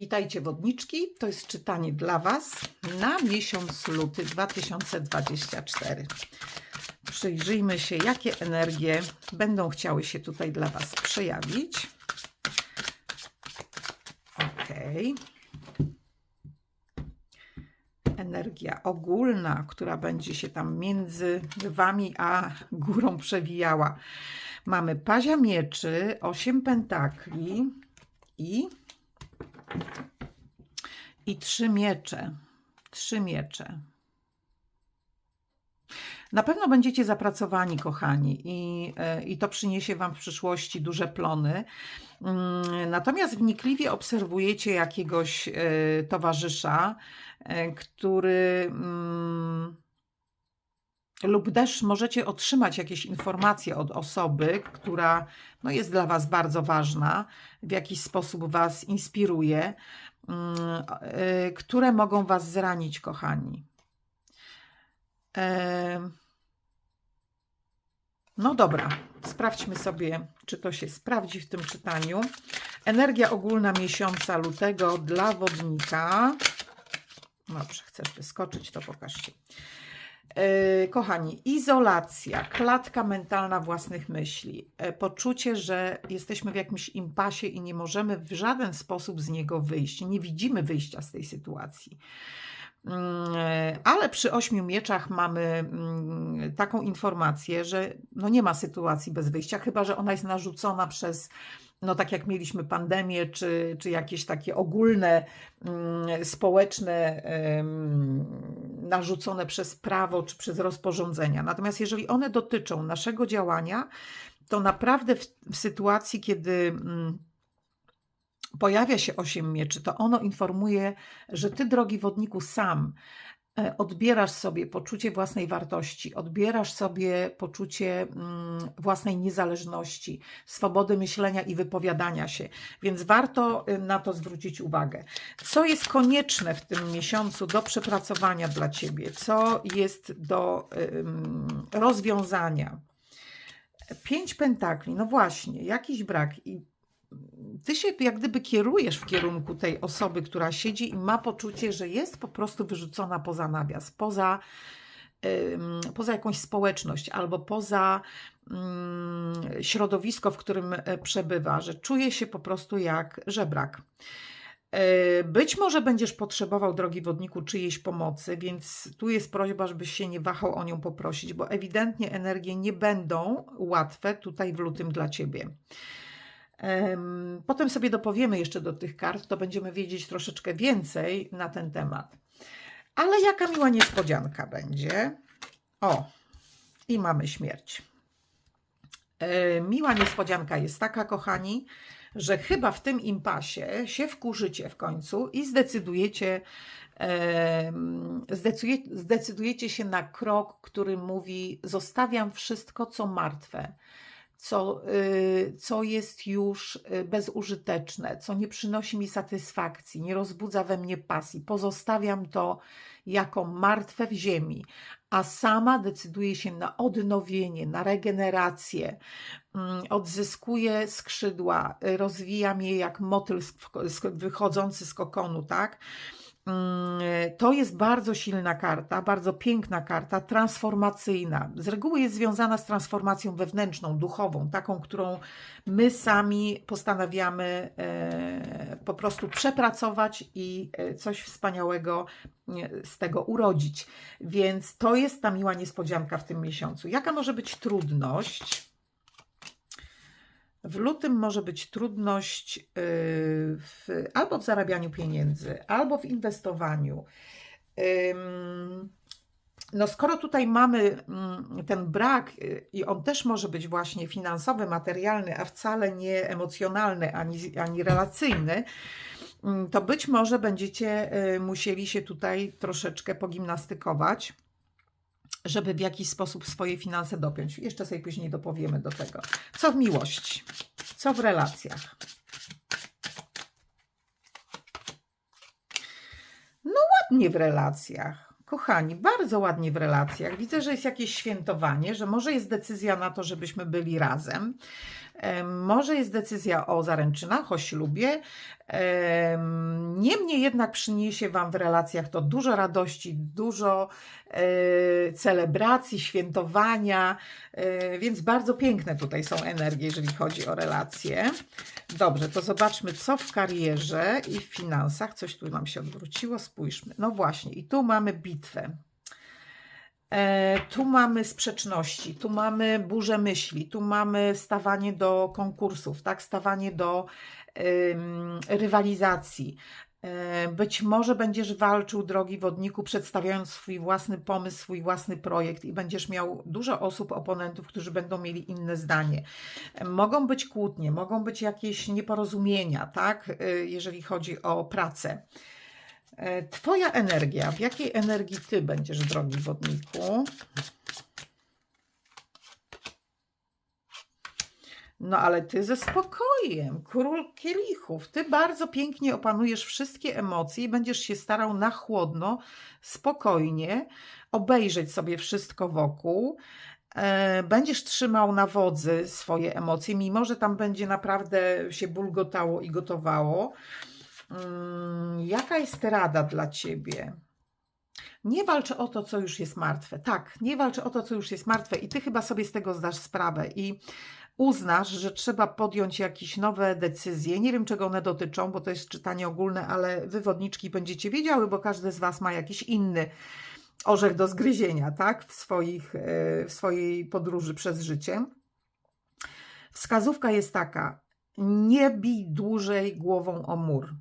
Witajcie wodniczki, to jest czytanie dla Was na miesiąc luty 2024. Przyjrzyjmy się, jakie energie będą chciały się tutaj dla Was przejawić. Ok. Energia ogólna, która będzie się tam między Wami a górą przewijała. Mamy pazia mieczy, osiem pentakli i i trzy miecze. Trzy miecze. Na pewno będziecie zapracowani, kochani, i, e, i to przyniesie Wam w przyszłości duże plony. Mm, Natomiast wnikliwie obserwujecie jakiegoś e, towarzysza, e, który. Lub też możecie otrzymać jakieś informacje od osoby, która no, jest dla Was bardzo ważna, w jakiś sposób Was inspiruje, mm, y, które mogą Was zranić, kochani. Em, No dobra, sprawdźmy sobie, czy to się sprawdzi w tym czytaniu. Energia ogólna miesiąca lutego dla wodnika. Dobrze, chcesz wyskoczyć, to pokażcie. E, Kochani, izolacja, klatka mentalna własnych myśli, e, poczucie, że jesteśmy w jakimś impasie i nie możemy w żaden sposób z niego wyjść, nie widzimy wyjścia z tej sytuacji. Mm, e, Ale przy ośmiu mieczach mamy mm, taką informację, że no nie ma sytuacji bez wyjścia, chyba że ona jest narzucona przez, no tak jak mieliśmy pandemię, czy, czy jakieś takie ogólne, mm, społeczne, narzucone przez prawo, czy przez rozporządzenia. Natomiast jeżeli one dotyczą naszego działania, to naprawdę w, w sytuacji, kiedy mm, pojawia się osiem mieczy, to ono informuje, że ty, drogi wodniku, sam odbierasz sobie poczucie własnej wartości, odbierasz sobie poczucie mm, własnej niezależności, swobody myślenia i wypowiadania się, więc warto y, na to zwrócić uwagę. Co jest konieczne w tym miesiącu do przepracowania dla ciebie, co jest do rozwiązania? Pięć pentakli, no właśnie, jakiś brak. I ty się jak gdyby kierujesz w kierunku tej osoby, która siedzi i ma poczucie, że jest po prostu wyrzucona poza nawias, poza, poza jakąś społeczność albo poza ym, środowisko, w którym e, przebywa, że czuje się po prostu jak żebrak. E, Być może będziesz potrzebował, drogi wodniku, czyjejś pomocy, więc tu jest prośba, żebyś się nie wahał o nią poprosić, bo ewidentnie energie nie będą łatwe tutaj w lutym dla ciebie. Em, Potem sobie dopowiemy jeszcze do tych kart, to będziemy wiedzieć troszeczkę więcej na ten temat. Ale jaka miła niespodzianka będzie? O, i mamy śmierć. E, Miła niespodzianka jest taka, kochani, że chyba w tym impasie się wkurzycie w końcu i zdecydujecie, zdecydujecie się na krok, który mówi: Zostawiam wszystko, co martwe co, y, co jest już y, bezużyteczne, co nie przynosi mi satysfakcji, nie rozbudza we mnie pasji. Pozostawiam to jako martwe w ziemi, a sama decyduję się na odnowienie, na regenerację. Mm, Odzyskuję skrzydła, y, rozwijam je jak motyl wychodzący z kokonu, tak? Mm, To jest bardzo silna karta, bardzo piękna karta, transformacyjna. Z reguły jest związana z transformacją wewnętrzną, duchową, taką, którą my sami postanawiamy e, po prostu przepracować i e, coś wspaniałego e, z tego urodzić. Więc to jest ta miła niespodzianka w tym miesiącu. Jaka może być trudność? W lutym może być trudność yy, w, albo w zarabianiu pieniędzy, albo w inwestowaniu. No, skoro tutaj mamy mm, ten brak, y, i on też może być właśnie finansowy, materialny, a wcale nie emocjonalny ani, ani relacyjny, mm, to być może będziecie y, musieli się tutaj troszeczkę pogimnastykować żeby w jakiś sposób swoje finanse dopiąć. Jeszcze sobie później dopowiemy do tego. Co w miłości? Co w relacjach? No ładnie w relacjach. Kochani, bardzo ładnie w relacjach. Widzę, że jest jakieś świętowanie, że może jest decyzja na to, żebyśmy byli razem. Em, Może jest decyzja o zaręczynach, o ślubie. Em, Niemniej jednak przyniesie Wam w relacjach to dużo radości, dużo e, celebracji, świętowania, e, więc bardzo piękne tutaj są energie, jeżeli chodzi o relacje. Dobrze, to zobaczmy, co w karierze i w finansach. Coś tu nam się odwróciło, spójrzmy. No właśnie, i tu mamy bitwę. E, tu mamy sprzeczności, tu mamy burzę myśli, tu mamy stawanie do konkursów, tak? Stawanie do rywalizacji. E, Być może będziesz walczył, drogi wodniku, przedstawiając swój własny pomysł, swój własny projekt i będziesz miał dużo osób, oponentów, którzy będą mieli inne zdanie. E, Mogą być kłótnie, mogą być jakieś nieporozumienia, tak? Jeżeli chodzi o pracę. E, Twoja energia, w jakiej energii Ty będziesz, drogi wodniku? No ale Ty ze spokojem, król kielichów. Ty bardzo pięknie opanujesz wszystkie emocje i będziesz się starał na chłodno, spokojnie obejrzeć sobie wszystko wokół. E, Będziesz trzymał na wodzy swoje emocje, mimo że tam będzie naprawdę się bulgotało i gotowało. Mm, Jaka jest rada dla ciebie? Nie walcz o to, co już jest martwe. Tak, nie walcz o to, co już jest martwe, i ty chyba sobie z tego zdasz sprawę i uznasz, że trzeba podjąć jakieś nowe decyzje. Nie wiem, czego one dotyczą, bo to jest czytanie ogólne, ale wywodniczki będziecie wiedziały, bo każdy z Was ma jakiś inny orzech do zgryzienia, tak, w, swoich, e, w swojej podróży przez życie. Wskazówka jest taka: nie bij dłużej głową o mur.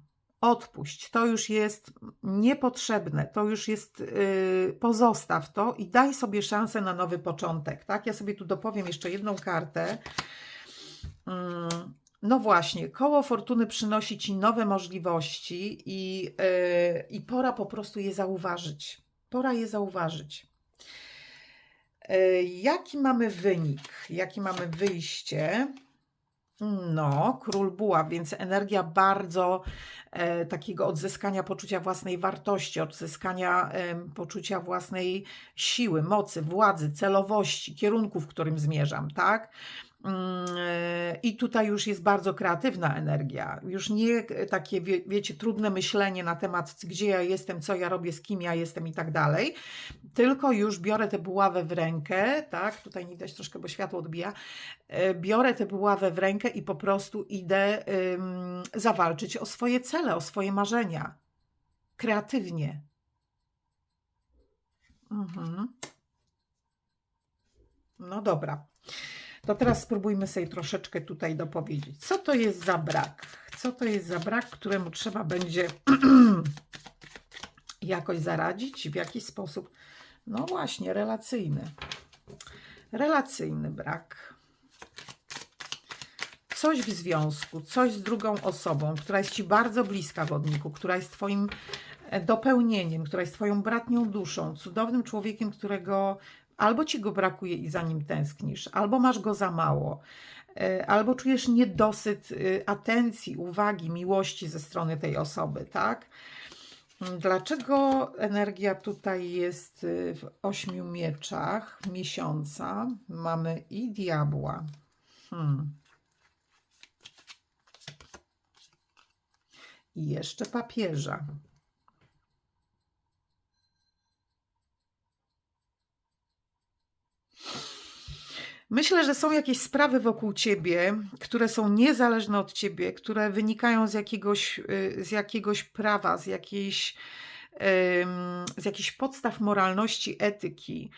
Odpuść, to już jest niepotrzebne, to już jest, yy, pozostaw to i daj sobie szansę na nowy początek, tak? Ja sobie tu dopowiem jeszcze jedną kartę. Mm, No właśnie, koło fortuny przynosi Ci nowe możliwości i, yy, i pora po prostu je zauważyć. Pora je zauważyć. Yy, Jaki mamy wynik? Jaki mamy wyjście? No, król buław, więc energia bardzo e, takiego odzyskania poczucia własnej wartości, odzyskania em, poczucia własnej siły, mocy, władzy, celowości, kierunku, w którym zmierzam, tak? Mm, e, I tutaj już jest bardzo kreatywna energia. Już nie takie, wie, wiecie, trudne myślenie na temat, gdzie ja jestem, co ja robię, z kim ja jestem i tak dalej. Tylko już biorę tę buławę w rękę, tak? Tutaj nie widać troszkę, bo światło odbija. E, Biorę tę buławę w rękę i po prostu idę zawalczyć o swoje cele, o swoje marzenia. Kreatywnie. Mhm. No dobra. To teraz spróbujmy sobie troszeczkę tutaj dopowiedzieć. Co to jest za brak? Co to jest za brak, któremu trzeba będzie jakoś zaradzić? W jaki sposób? No właśnie, relacyjny. Relacyjny brak. Coś w związku, coś z drugą osobą, która jest Ci bardzo bliska, wodniku, która jest Twoim e, dopełnieniem, która jest Twoją bratnią duszą, cudownym człowiekiem, którego albo Ci go brakuje i za nim tęsknisz, albo masz go za mało, e, albo czujesz niedosyt y, atencji, uwagi, miłości ze strony tej osoby, tak? Dlaczego energia tutaj jest y, w ośmiu mieczach miesiąca? Mamy i diabła. Hmm. I jeszcze papieża. Myślę, że są jakieś sprawy wokół ciebie, które są niezależne od ciebie, które wynikają z jakiegoś, y, z jakiegoś prawa, z jakiejś, z jakichś podstaw moralności, etyki,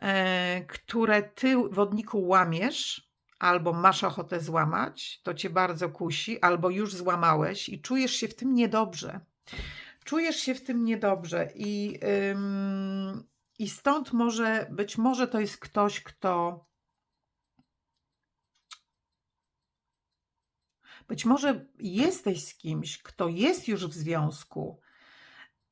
e, które ty, wodniku, łamiesz, albo masz ochotę złamać, to cię bardzo kusi, albo już złamałeś i czujesz się w tym niedobrze. Czujesz się w tym niedobrze i, i stąd może, być może to jest ktoś, kto Być może jesteś z kimś, kto jest już w związku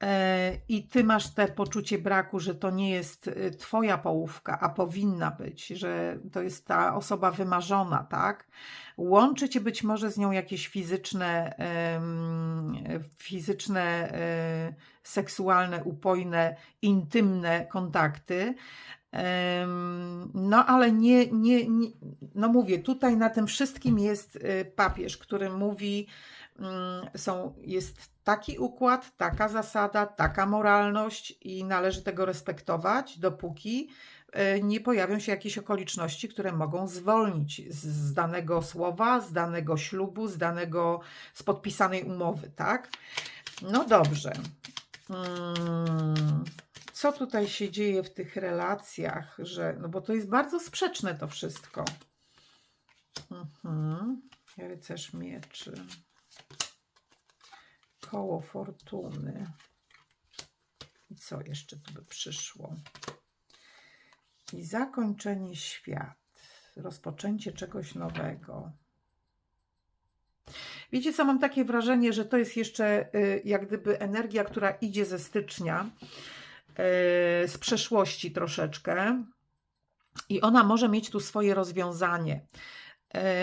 e, i ty masz te poczucie braku, że to nie jest e, twoja połówka, a powinna być, że to jest ta osoba wymarzona, tak? Łączy cię być może z nią jakieś fizyczne, fizyczne, e, seksualne, upojne, intymne kontakty, No, ale nie, nie, nie, no mówię, tutaj na tym wszystkim jest y, papież, który mówi, mm, są, jest taki układ, taka zasada, taka moralność i należy tego respektować, dopóki y, nie pojawią się jakieś okoliczności, które mogą zwolnić z, danego słowa, z danego ślubu, z danego, z podpisanej umowy, tak? No dobrze. Mm, Co tutaj się dzieje w tych relacjach, że, no bo to jest bardzo sprzeczne to wszystko. Mhm. Rycerz mieczy. Koło fortuny. I co jeszcze tu by przyszło? I zakończenie świat. Rozpoczęcie czegoś nowego. Wiecie co, mam takie wrażenie, że to jest jeszcze y, jak gdyby energia, która idzie ze stycznia, z przeszłości troszeczkę i ona może mieć tu swoje rozwiązanie.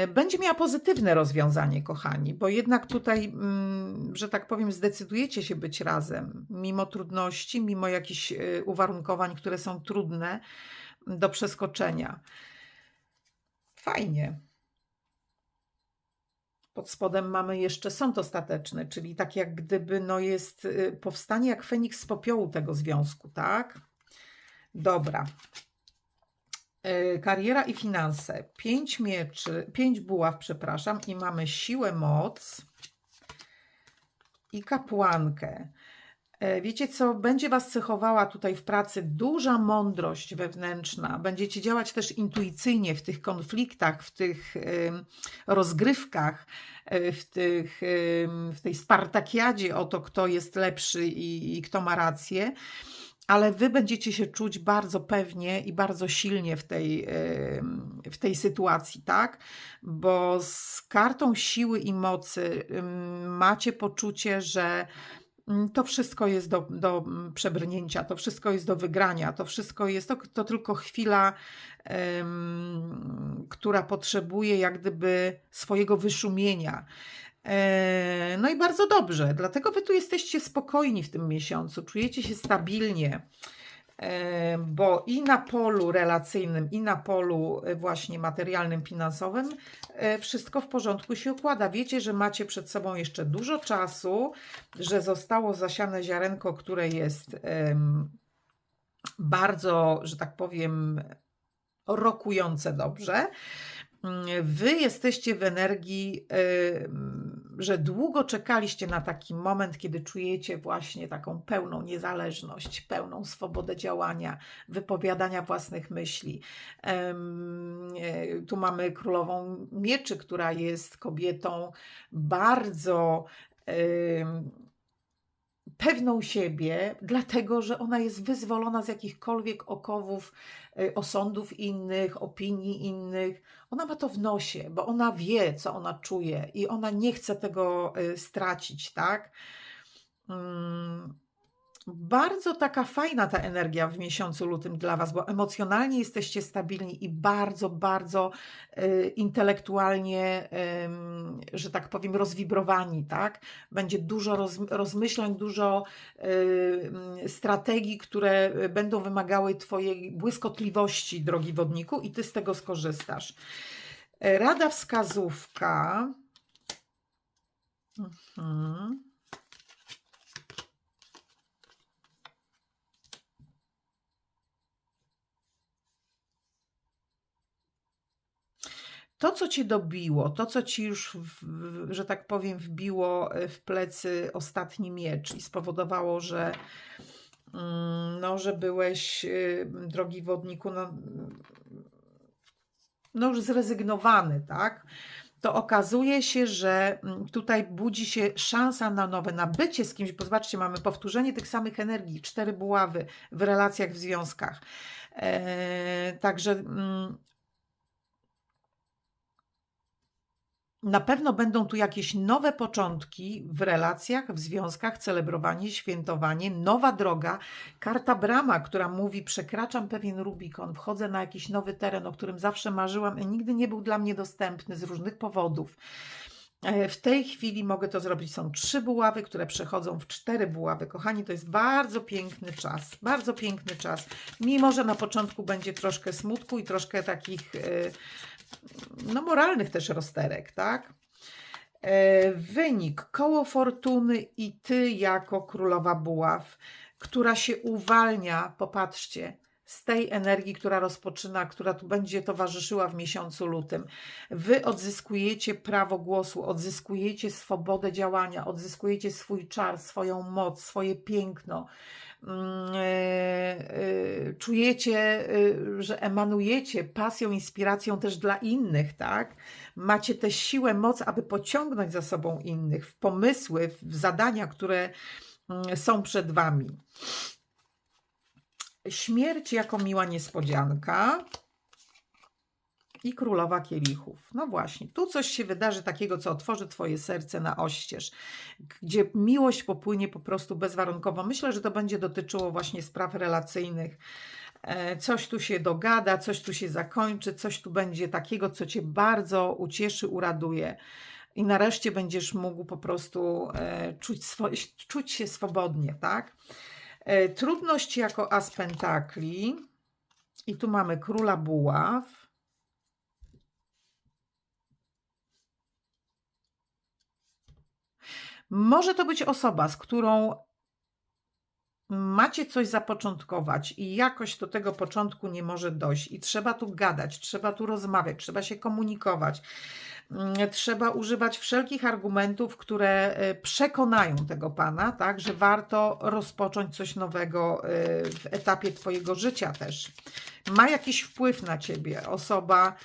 Y, Będzie miała pozytywne rozwiązanie, kochani, bo jednak tutaj, mm, że tak powiem, zdecydujecie się być razem, mimo trudności, mimo jakichś y, uwarunkowań, które są trudne do przeskoczenia. Fajnie. Pod spodem mamy jeszcze sąd ostateczny, czyli tak jak gdyby no jest y, powstanie jak Feniks z popiołu tego związku, tak? Dobra. Y, Kariera i finanse. Pięć mieczy, pięć buław, przepraszam, i mamy siłę, moc i kapłankę. E, Wiecie co, będzie Was cechowała tutaj w pracy duża mądrość wewnętrzna. Będziecie działać też intuicyjnie w tych konfliktach, w tych rozgrywkach, y, w, tych, w tej spartakiadzie o to, kto jest lepszy i, i kto ma rację. Ale Wy będziecie się czuć bardzo pewnie i bardzo silnie w tej, w tej sytuacji, tak? Bo z kartą siły i mocy macie poczucie, że To wszystko jest do, do mm, przebrnięcia, to wszystko jest do wygrania, to wszystko jest to, to tylko chwila, em, która potrzebuje jak gdyby swojego wyszumienia. E, No i bardzo dobrze, dlatego wy tu jesteście spokojni w tym miesiącu, czujecie się stabilnie, bo i na polu relacyjnym, i na polu e, właśnie materialnym, finansowym e, wszystko w porządku się układa. Wiecie, że macie przed sobą jeszcze dużo czasu, że zostało zasiane ziarenko, które jest bardzo, że tak powiem, rokujące dobrze. Mm, Wy jesteście w energii, że długo czekaliście na taki moment, kiedy czujecie właśnie taką pełną niezależność, pełną swobodę działania, wypowiadania własnych myśli. E, Tu mamy królową mieczy, która jest kobietą bardzo pewną siebie, dlatego że ona jest wyzwolona z jakichkolwiek okowów, y, osądów innych, opinii innych. Ona ma to w nosie, bo ona wie, co ona czuje i ona nie chce tego y, stracić, tak? Mm, Bardzo taka fajna ta energia w miesiącu lutym dla Was, bo emocjonalnie jesteście stabilni i bardzo, bardzo y, intelektualnie, ym, że tak powiem, rozwibrowani, tak? Będzie dużo roz, rozmyślań, dużo y, ym, strategii, które y, będą wymagały Twojej błyskotliwości, drogi wodniku, i Ty z tego skorzystasz. Rada wskazówka. Mhm. To, co cię dobiło, to, co ci już, w, w, że tak powiem, wbiło e, w plecy ostatni miecz i spowodowało, że, mm, no, że byłeś, y, drogi wodniku, no, no już zrezygnowany, tak? To okazuje się, że mm, tutaj budzi się szansa na nowe, na bycie z kimś, bo zobaczcie, mamy powtórzenie tych samych energii, cztery buławy w relacjach, w związkach. E, także mm, Na pewno będą tu jakieś nowe początki w relacjach, w związkach, celebrowanie, świętowanie, nowa droga. Karta Brama, która mówi: Przekraczam pewien Rubikon, wchodzę na jakiś nowy teren, o którym zawsze marzyłam i nigdy nie był dla mnie dostępny z różnych powodów. E, W tej chwili mogę to zrobić. Są trzy buławy, które przechodzą w cztery buławy. Kochani, to jest bardzo piękny czas. Bardzo piękny czas. Mimo, że na początku będzie troszkę smutku i troszkę takich e, no, moralnych też rozterek, tak? E, Wynik, koło fortuny i ty jako królowa buław, która się uwalnia, popatrzcie, z tej energii, która rozpoczyna, która tu będzie towarzyszyła w miesiącu lutym. Wy odzyskujecie prawo głosu, odzyskujecie swobodę działania, odzyskujecie swój czar, swoją moc, swoje piękno. Mm, e, e, Czujecie, e, że emanujecie pasją, inspiracją też dla innych, tak? Macie tę siłę, moc, aby pociągnąć za sobą innych w pomysły, w zadania, które mm, są przed Wami. Śmierć jako miła niespodzianka i królowa kielichów. No właśnie, tu coś się wydarzy takiego, co otworzy Twoje serce na oścież, gdzie miłość popłynie po prostu bezwarunkowo. Myślę, że to będzie dotyczyło właśnie spraw relacyjnych. E, Coś tu się dogada, coś tu się zakończy, coś tu będzie takiego, co Cię bardzo ucieszy, uraduje. I nareszcie będziesz mógł po prostu e, czuć, czuć się swobodnie, tak? E, Trudność jako as pentakli. I tu mamy króla buław. Może to być osoba, z którą macie coś zapoczątkować i jakoś do tego początku nie może dojść i trzeba tu gadać, trzeba tu rozmawiać, trzeba się komunikować. Mm, Trzeba używać wszelkich argumentów, które e, przekonają tego pana, tak, że warto rozpocząć coś nowego e, w etapie Twojego życia też. Ma jakiś wpływ na Ciebie osoba,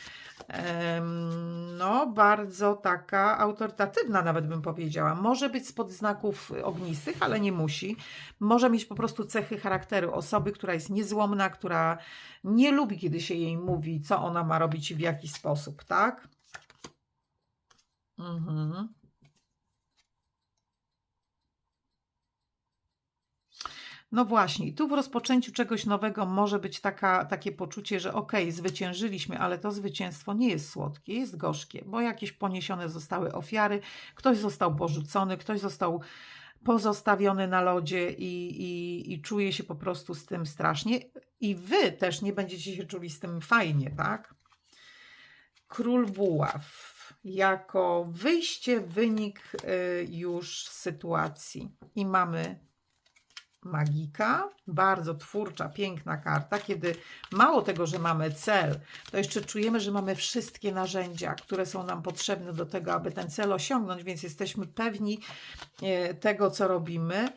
no, bardzo taka autorytatywna, nawet bym powiedziała. Może być spod znaków ognistych, ale nie musi. Może mieć po prostu cechy charakteru osoby, która jest niezłomna, która nie lubi, kiedy się jej mówi, co ona ma robić i w jaki sposób, tak? Mhm. No właśnie, tu w rozpoczęciu czegoś nowego może być taka, takie poczucie, że okej, zwyciężyliśmy, ale to zwycięstwo nie jest słodkie, jest gorzkie, bo jakieś poniesione zostały ofiary, ktoś został porzucony, ktoś został pozostawiony na lodzie i, i, i czuje się po prostu z tym strasznie. I wy też nie będziecie się czuli z tym fajnie, tak? Król Buław jako wyjście, wynik y, już z sytuacji. I mamy magika, bardzo twórcza, piękna karta, kiedy mało tego, że mamy cel, to jeszcze czujemy, że mamy wszystkie narzędzia, które są nam potrzebne do tego, aby ten cel osiągnąć, więc jesteśmy pewni e, tego, co robimy.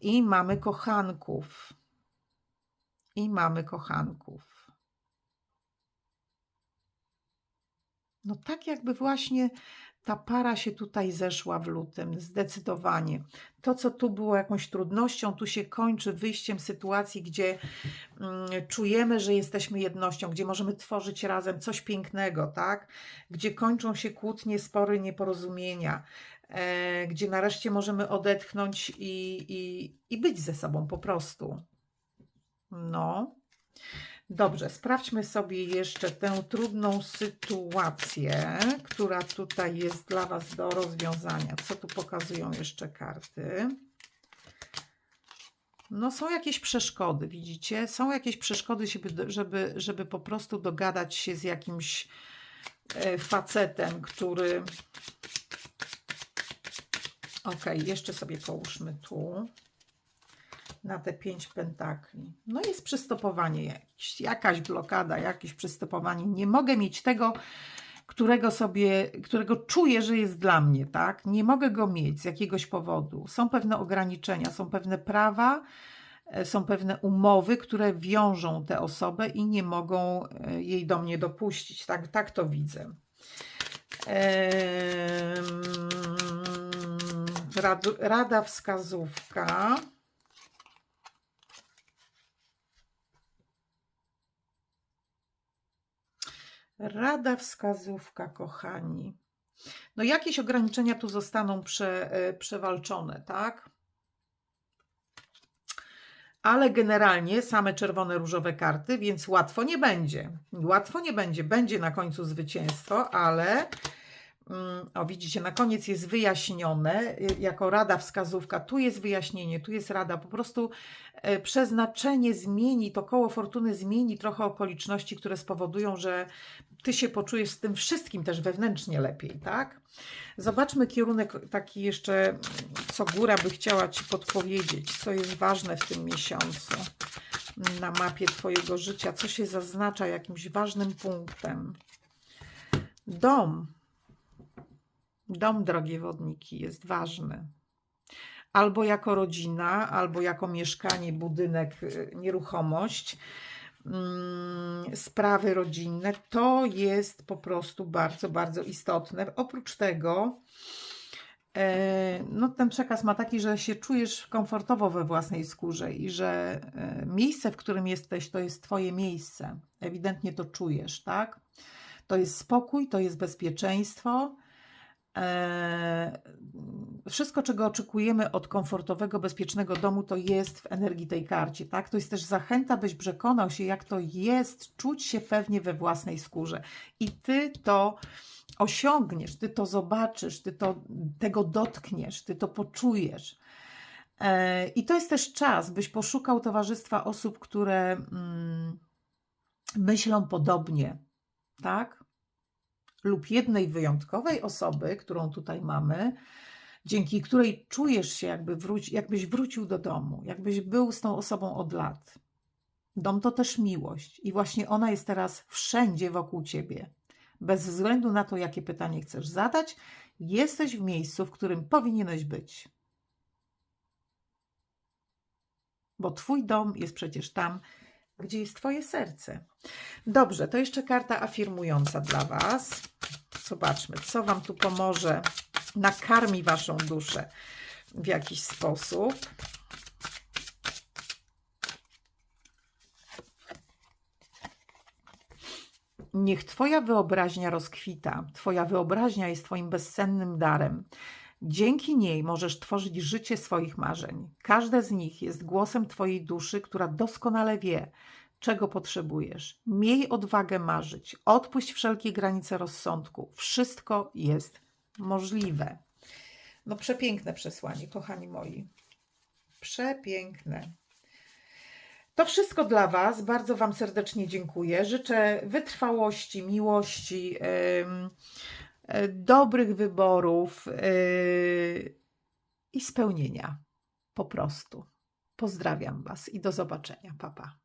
I mamy kochanków. I mamy kochanków. No tak jakby właśnie ta para się tutaj zeszła w lutym, zdecydowanie. To, co tu było jakąś trudnością, tu się kończy wyjściem sytuacji, gdzie mm, czujemy, że jesteśmy jednością, gdzie możemy tworzyć razem coś pięknego, tak? Gdzie kończą się kłótnie, spory, nieporozumienia, e, gdzie nareszcie możemy odetchnąć i, i, i być ze sobą po prostu. No. Dobrze, sprawdźmy sobie jeszcze tę trudną sytuację, która tutaj jest dla Was do rozwiązania. Co tu pokazują jeszcze karty? No są jakieś przeszkody, widzicie? Są jakieś przeszkody, żeby, żeby, po prostu dogadać się z jakimś e, facetem, który... Ok, jeszcze sobie połóżmy tu na te pięć pentakli. No jest przystopowanie jakieś, jakaś blokada, jakieś przystopowanie. Nie mogę mieć tego, którego sobie, którego czuję, że jest dla mnie, tak? Nie mogę go mieć z jakiegoś powodu. Są pewne ograniczenia, są pewne prawa, e, są pewne umowy, które wiążą tę osobę i nie mogą e, jej do mnie dopuścić. Tak, tak to widzę. Rad- Rada wskazówka. Rada wskazówka, kochani. No jakieś ograniczenia tu zostaną prze, e, przewalczone, tak? Ale generalnie same czerwone, różowe karty, więc łatwo nie będzie. Łatwo nie będzie. Będzie na końcu zwycięstwo, ale O, widzicie, na koniec jest wyjaśnione y, jako rada, wskazówka. Tu jest wyjaśnienie, tu jest rada. Po prostu e, przeznaczenie zmieni, to koło fortuny zmieni trochę okoliczności, które spowodują, że ty się poczujesz z tym wszystkim też wewnętrznie lepiej, tak? Zobaczmy kierunek taki jeszcze, co góra by chciała ci podpowiedzieć, co jest ważne w tym miesiącu na mapie twojego życia, co się zaznacza jakimś ważnym punktem. Dom. Dom, drogie wodniki, jest ważny. Albo jako rodzina, albo jako mieszkanie, budynek, y, nieruchomość, mm, sprawy rodzinne. To jest po prostu bardzo, bardzo istotne. Oprócz tego, e, no ten przekaz ma taki, że się czujesz komfortowo we własnej skórze i że e, miejsce, w którym jesteś, to jest Twoje miejsce. Ewidentnie to czujesz, tak? To jest spokój, to jest bezpieczeństwo. E, Wszystko, czego oczekujemy od komfortowego, bezpiecznego domu, to jest w energii tej karcie. Tak? To jest też zachęta, byś przekonał się, jak to jest czuć się pewnie we własnej skórze. I ty to osiągniesz, ty to zobaczysz, ty to, tego dotkniesz, ty to poczujesz. E, I to jest też czas, byś poszukał towarzystwa osób, które mm, myślą podobnie, tak? Lub jednej wyjątkowej osoby, którą tutaj mamy, dzięki której czujesz się, jakby wróci, jakbyś wrócił do domu, jakbyś był z tą osobą od lat. Dom to też miłość, i właśnie ona jest teraz wszędzie wokół ciebie. Bez względu na to, jakie pytanie chcesz zadać, jesteś w miejscu, w którym powinieneś być. Bo Twój dom jest przecież tam, gdzie jest Twoje serce. Dobrze, to jeszcze karta afirmująca dla Was. Zobaczmy, co Wam tu pomoże, nakarmi Waszą duszę w jakiś sposób. Niech Twoja wyobraźnia rozkwita. Twoja wyobraźnia jest Twoim bezcennym darem. Dzięki niej możesz tworzyć życie swoich marzeń. Każde z nich jest głosem Twojej duszy, która doskonale wie, czego potrzebujesz. Miej odwagę marzyć. Odpuść wszelkie granice rozsądku. Wszystko jest możliwe. No przepiękne przesłanie, kochani moi. Przepiękne. To wszystko dla Was. Bardzo Wam serdecznie dziękuję. Życzę wytrwałości, miłości, e, dobrych wyborów e, i spełnienia. Po prostu. Pozdrawiam Was i do zobaczenia. Pa, pa.